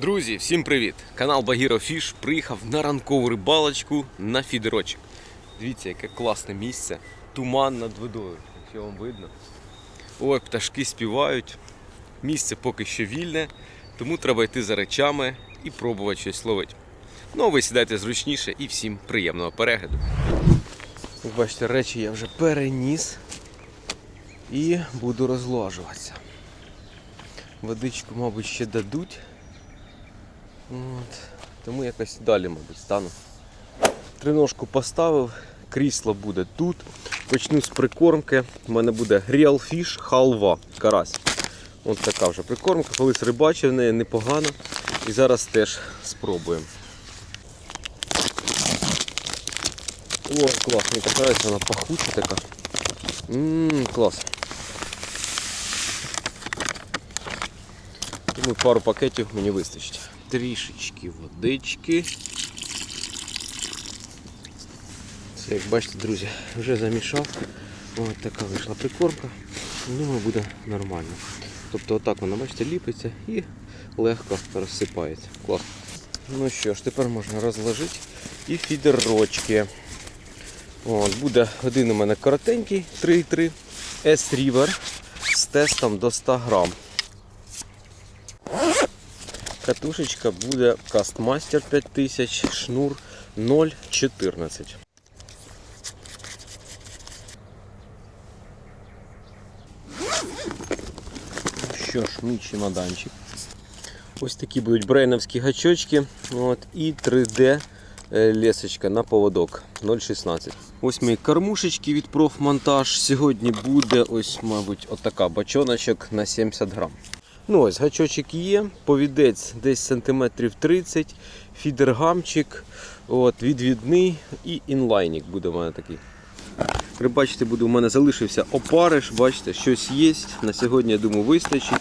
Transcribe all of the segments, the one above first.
Друзі, всім привіт! Канал Багіро Фіш приїхав на ранкову рибалочку на фідерочок. Дивіться, яке класне місце. Туман над водою, якщо вам видно. Ой, пташки співають. Місце поки що вільне, тому треба йти за речами і пробувати щось ловити. Ну, а ви сідайте зручніше і всім приємного перегляду. Як бачите, речі я вже переніс і буду розлажуватися. Водичку, мабуть, ще дадуть. От. Тому якось далі, мабуть, стану. Триножку поставив, крісло буде тут. Почну з прикормки. У мене буде Real Fish халва, карась. Ось така вже прикормка. Колись рибачив неї непогано. І зараз теж спробуємо. О, клас, мені подобається, вона пахуча така. Ммм, клас. Думаю, пару пакетів мені вистачить. Трішечки водички. Це, як бачите, друзі, вже замішав. Ось така вийшла прикормка. Думаю, буде нормально. Тобто отак вона, бачите, ліпиться і легко розсипається. Клас. Ну що ж, тепер можна розложити і фідерочки. От, буде один у мене коротенький 3,3 S-River з тестом до 100 грам. Катушечка буде Castmaster 5000, шнур 0,14. Що ж, мій чемоданчик. Ось такі будуть брейновські гачочки. От, і 3D е, лесочка на поводок 0,16. Ось мої кормушечки від профмонтаж. Сьогодні буде ось, мабуть, отака бачоночок на 70 грам. Ну ось, гачочок є, повідець десь сантиметрів 30, фідергамчик, от, відвідний і інлайнік буде у мене такий. Бачите, буде у мене залишився опариш, бачите, щось є. На сьогодні, я думаю, вистачить.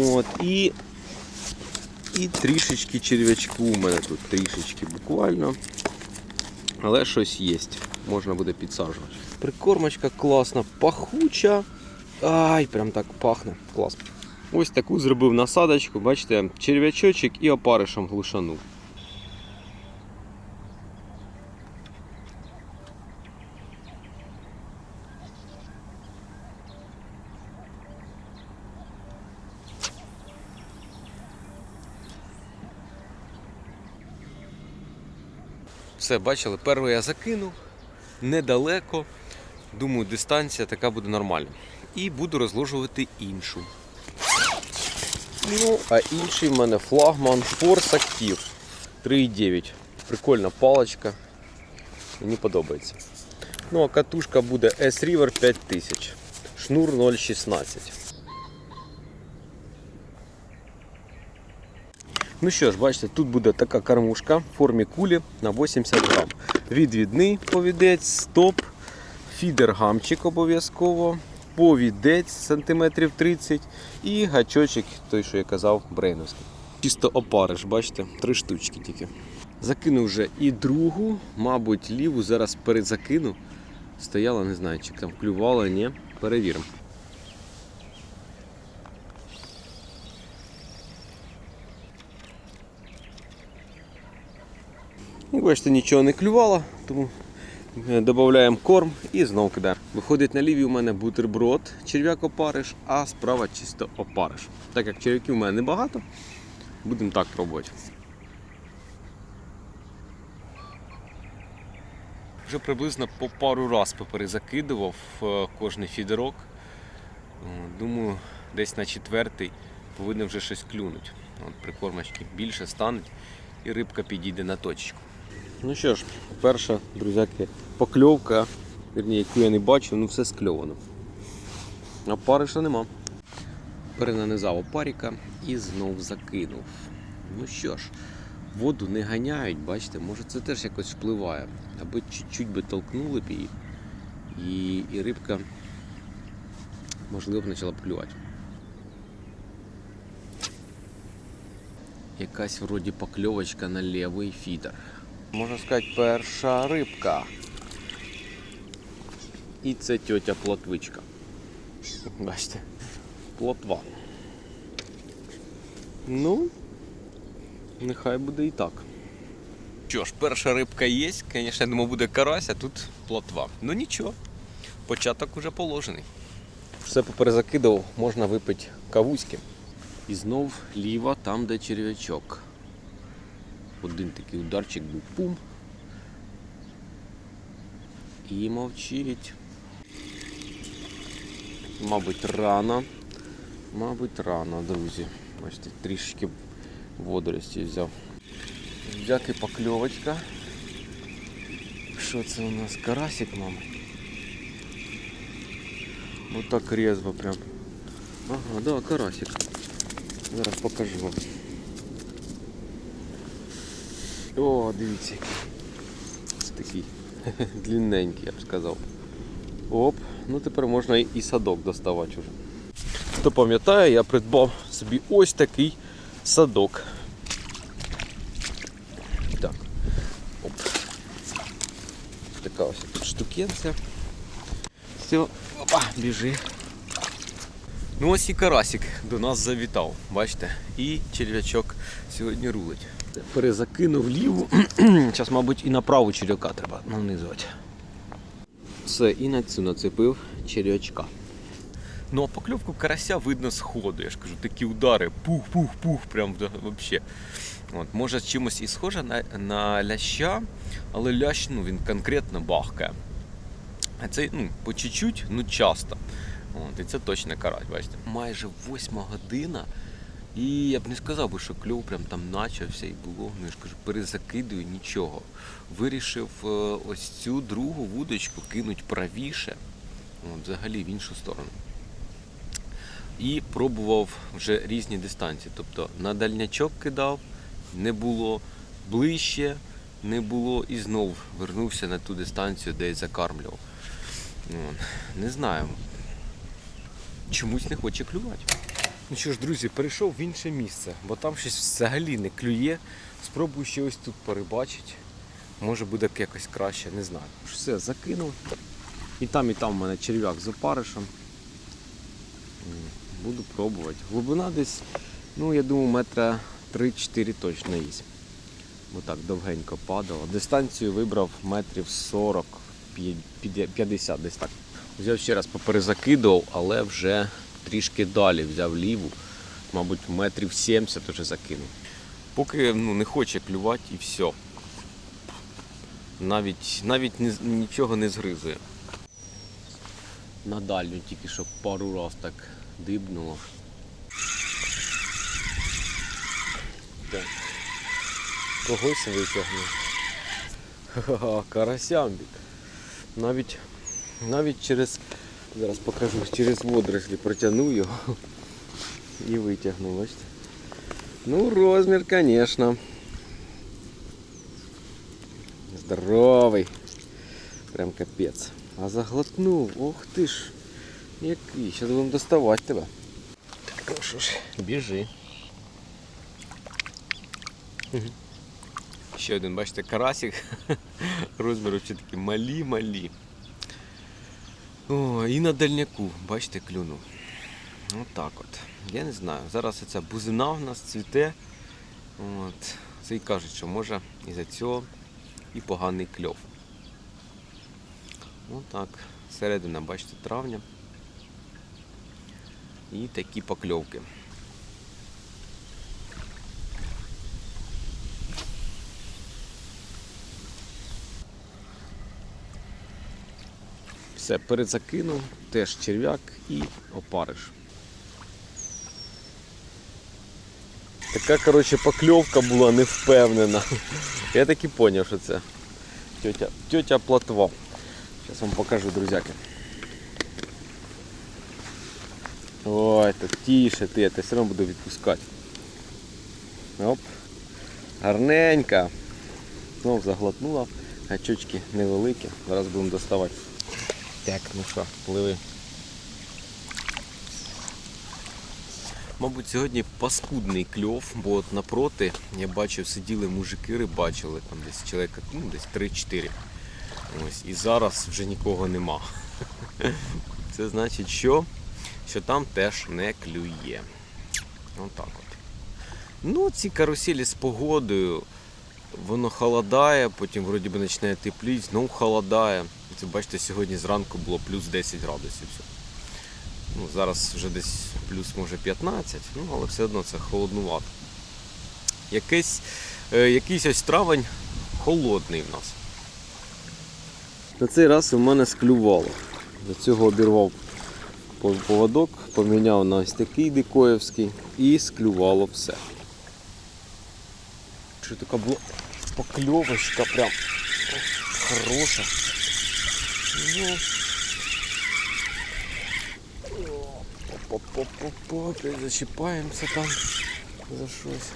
От, і, і трішечки черв'ячку у мене тут, трішечки буквально. Але щось є, можна буде підсаджувати. Прикормочка класна, пахуча. Ай, прям так пахне. Клас. Ось таку зробив насадочку, бачите, черв'ячочок і опаришем глушанув. Все, бачили, перший я закинув недалеко. Думаю, дистанція така буде нормальна. І буду розложувати іншу. Ну, а інший в мене флагман Force Active 3,9. Прикольна паличка. Мені подобається. Ну, а катушка буде S-River 5000. Шнур 0,16. Ну що ж, бачите, тут буде така кормушка в формі кулі на 80 грам. Відвідний повідець, стоп, фідер-гамчик обов'язково, повідець сантиметрів 30 і гачочок, той, що я казав, брейновський. Чисто опариш, бачите, три штучки тільки. Закину вже і другу, мабуть, ліву зараз перезакину. Стояла, не знаю, чи там клювала, ні. Перевіримо. І бачите, нічого не клювало, тому додаємо корм і знову кидаємо. Виходить на лівій у мене бутерброд, черв'як опариш, а справа чисто опариш. Так як черв'яків у мене небагато, будемо так пробувати. Вже приблизно по пару раз поперезакидував е, кожний фідерок. Думаю, десь на четвертий повинно вже щось клюнути. От прикормочки більше стануть і рибка підійде на точку. Ну що ж, перша, друзяки, покльовка, вірні, яку я не бачив, ну все скльовано. А париша нема. Перенанизав опаріка і знов закинув. Ну що ж, воду не ганяють, бачите, може це теж якось впливає. Аби чуть-чуть би толкнули б її, і, і рибка, можливо, почала б. Якась вроді покльовочка на лівий фідер. Можна сказати, перша рибка. І це тьотя плотвичка. Бачите, плотва. Ну, Нехай буде і так. Що ж, перша рибка є, звісно, я думав, буде карась, а тут плотва. Ну нічого, початок уже положений. Все поперезакидав, можна випити кавуськи. І знов ліва, там, де черв'ячок. Один такий ударчик був пум. І мовчить. Мабуть, рано. Мабуть, рано, друзі. Бачите, трішки водорості взяв. Як і покльовочка. Що це у нас? Карасик, мама? Вот так резво прям. Ага, да, карасик. Зараз покажу вам. О, дивіться. який. Такий длинненький, я б сказав. Оп, ну тепер можна і садок доставати вже. Хто пам'ятає, я придбав собі ось такий садок. Так. Оп. Така ось тут штукенця. Все, опа, біжи. Ну ось і карасик до нас завітав, бачите? І черв'ячок сьогодні рулить. Перезакинув ліву. Зараз, мабуть, і на праву черв'яка треба нанизувати. Все, і на цю нацепив черв'ячка. Ну а покльовку карася видно з ходу. Я ж кажу, такі удари, пух-пух-пух, прям взагалі. От, може чимось і схоже на, на ляща, але лящ ну, він конкретно бахкає. А це ну, по чуть-чуть, ну часто. От, і це точно карась, бачите. Майже восьма година. І я б не сказав би, що кльов прям там начався і було. Ну я ж кажу, перезакидую нічого. Вирішив е, ось цю другу вудочку кинуть правіше, от, взагалі в іншу сторону. І пробував вже різні дистанції. Тобто на дальнячок кидав, не було ближче, не було і знов вернувся на ту дистанцію, де й закармлював. Не знаю. Чомусь не хоче клювати. Ну що ж, друзі, перейшов в інше місце, бо там щось взагалі не клює. Спробую ще ось тут перебачити. Може буде якось краще, не знаю. Все, закинув. І там, і там в мене черв'як з опаришем. Буду пробувати. Глибина десь, ну я думаю, метра 3-4 точно є. Бо так довгенько падало. Дистанцію вибрав метрів 40, 50 десь так. Взяв ще раз поперезакидував, але вже трішки далі взяв ліву. Мабуть, метрів 70 вже закинув. Поки ну, не хоче клювати і все. Навіть, навіть не, нічого не згризує. На дальню тільки що пару раз так дибнуло. Так. Когось витягнув. Карасямбік. Навіть, навіть через, зараз покажу, через водорослі протягнув його і витягнув, бачите. Ну, розмір, звісно. Здоровий. Прям капець. А заглотнув, ох ти ж. Який, зараз будемо доставати тебе. Так, ну що ж, біжи. Мгм. Ще один, бачите, карасик. Розміру ще такі малі-малі. О, і на дальняку, бачите, клюнув. Отак от. Я не знаю. Зараз ця бузина в нас цвіте. От. Це і кажуть, що може і за цього і поганий кльов. Отак. Середина, бачите, травня. І такі покльовки. Все, перезакинув, теж черв'як і опариш. Така, коротше, покльовка була невпевнена. Я так і зрозумів, що це тьотя, тьотя платва. Зараз вам покажу, друзяки. Ой, так тише ти, я все одно буду відпускати. Оп. Гарненька. Знов заглотнула. Гачочки невеликі. Зараз будемо доставати. Так, ну що, пливи. Мабуть, сьогодні паскудний кльов, бо от напроти я бачив, сиділи мужики, рибачили, там десь чоловіка, ну десь 3-4. Ось, і зараз вже нікого нема. Це значить, що, що там теж не клює. Отак от. Ну, ці каруселі з погодою, воно холодає, потім вроді би починає тепліти, знову холодає. Це бачите, сьогодні зранку було плюс 10 градусів. Ну, зараз вже десь плюс може 15, ну, але все одно це холоднувато. Якийсь, е, якийсь ось травень холодний в нас. На цей раз у мене склювало. До цього обірвав поводок, поміняв на ось такий дикоївський і склювало все. Що така була покльовочка прям хороша. Опять зачіпаємося там за щось.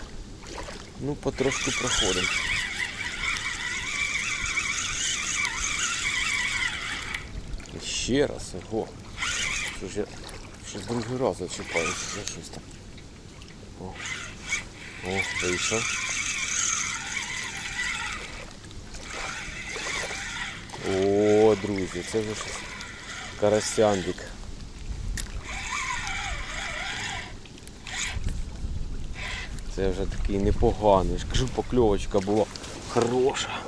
Ну, потрошки проходимо. Ще раз, ого. Що ж я ще другий раз зачіпаюся за щось там. О, О вийшов. О, друзі, це вже щось карасяндик. Це вже такий непоганий. Кажу, покльовочка була хороша.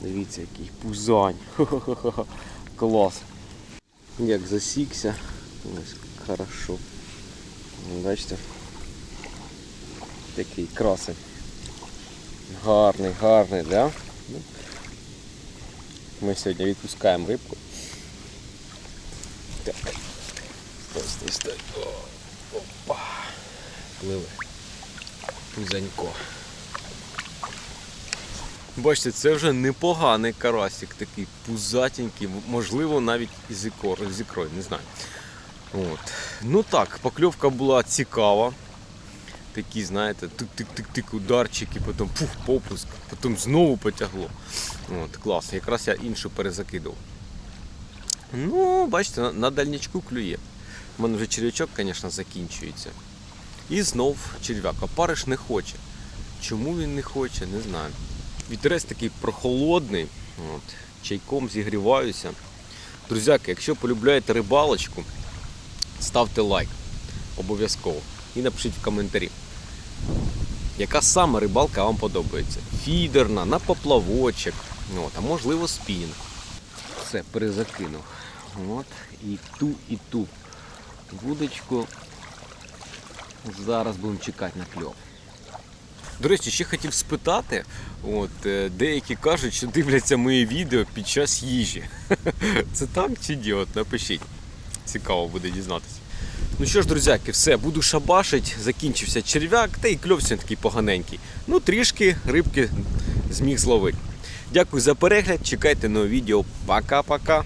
Дивіться, який пузань. Ха-ха-ха. Клас. Як засікся. Ось хорошо. Бачите? Такий красень. Гарний, гарний, да? Ми сьогодні відпускаємо рибку. Так. Стой, стой, стой. Опа. Пливе. Пузанько. Бачите, це вже непоганий карасик, такий пузатенький, можливо, навіть з ікрою, не знаю. От. Ну так, покльовка була цікава. Такі, знаєте, тик-тик-тик-тик ударчики, потім пух, попуск, потім знову потягло. От, клас, якраз я іншу перезакидав. Ну, бачите, на, на дальнячку клює. У мене вже черв'ячок, звісно, закінчується. І знов черв'як. А не хоче. Чому він не хоче, не знаю. Вітерець такий прохолодний. От, чайком зігріваюся. Друзяки, якщо полюбляєте рибалочку, ставте лайк. Обов'язково. І напишіть в коментарі. Яка саме рибалка вам подобається? Фідерна, на поплавочок, от, а можливо спінінг. Все, перезакинув. От, і ту, і ту вудочку. Зараз будемо чекати на кльов. До речі, ще хотів спитати, от, е, деякі кажуть, що дивляться мої відео під час їжі. Це так чи ні? От напишіть. Цікаво буде дізнатися. Ну що ж, друзяки, все, буду шабашить, закінчився черв'як, та й кльов сьогодні такий поганенький. Ну, трішки рибки зміг зловити. Дякую за перегляд, чекайте нове відео. Пока-пока.